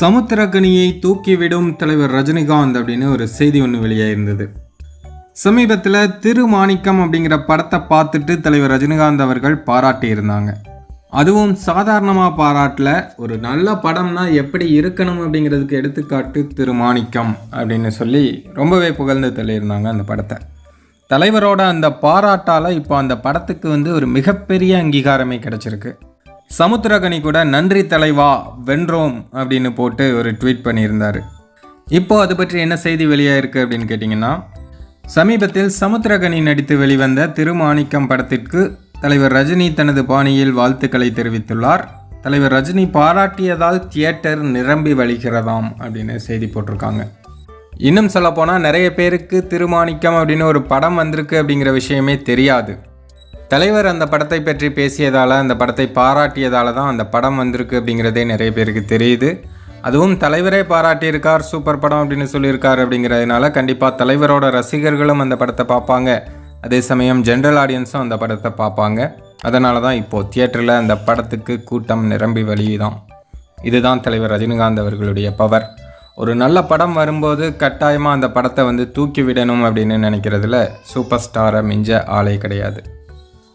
சமுத்திரக்கனியை தூக்கிவிடும் தலைவர் ரஜினிகாந்த் அப்படின்னு ஒரு செய்தி ஒன்று வெளியாயிருந்தது. சமீபத்தில் திருமாணிக்கம் அப்படிங்கிற படத்தை பார்த்துட்டு தலைவர் ரஜினிகாந்த் அவர்கள் பாராட்டியிருந்தாங்க அதுவும் சாதாரணமாக பாராட்டில் ஒரு நல்ல படம்னா எப்படி இருக்கணும் அப்படிங்கிறதுக்கு எடுத்துக்காட்டு திருமாணிக்கம் அப்படின்னு சொல்லி ரொம்பவே புகழ்ந்து தள்ளியிருந்தாங்க அந்த படத்தை. தலைவரோட அந்த பாராட்டால் இப்போ அந்த படத்துக்கு வந்து ஒரு மிகப்பெரிய அங்கீகாரமே கிடச்சிருக்கு. சமுத்திரகனி கூட நன்றி தலைவா வென்றோம் அப்படின்னு போட்டு ஒரு ட்வீட் பண்ணியிருந்தார். இப்போது அது பற்றி என்ன செய்தி வெளியாயிருக்கு அப்படின்னு கேட்டிங்கன்னா சமீபத்தில் சமுத்திரகனி நடித்து வெளிவந்த திருமாணிக்கம் படத்திற்கு தலைவர் ரஜினி தனது பாணியில் வாழ்த்துக்களை தெரிவித்துள்ளார். தலைவர் ரஜினி பாராட்டியதால் தியேட்டர் நிரம்பி வழிகிறதாம் அப்படின்னு செய்தி போட்டிருக்காங்க. இன்னும் சொல்லப்போனால் நிறைய பேருக்கு திருமாணிக்கம் அப்படின்னு ஒரு படம் வந்திருக்கு அப்படிங்கிற விஷயமே தெரியாது. தலைவர் அந்த படத்தை பற்றி பேசியதால் அந்த படத்தை பாராட்டியதால் தான் அந்த படம் வந்திருக்கு அப்படிங்கிறதே நிறைய பேருக்கு தெரியுது. அதுவும் தலைவரே பாராட்டியிருக்கார் சூப்பர் படம் அப்படின்னு சொல்லியிருக்கார் அப்படிங்கிறதுனால கண்டிப்பாக தலைவரோட ரசிகர்களும் அந்த படத்தை பார்ப்பாங்க. அதே சமயம் ஜென்ரல் ஆடியன்ஸும் அந்த படத்தை பார்ப்பாங்க. அதனால தான் இப்போது தியேட்டரில் அந்த படத்துக்கு கூட்டம் நிரம்பி வழிதான் இதுதான் தலைவர் ரஜினிகாந்த் அவர்களுடைய பவர் ஒரு நல்ல படம் வரும்போது கட்டாயமாக அந்த படத்தை வந்து தூக்கி விடணும் அப்படின்னு நினைக்கிறதுல சூப்பர் ஸ்டாரை மிஞ்ச ஆளே கிடையாது.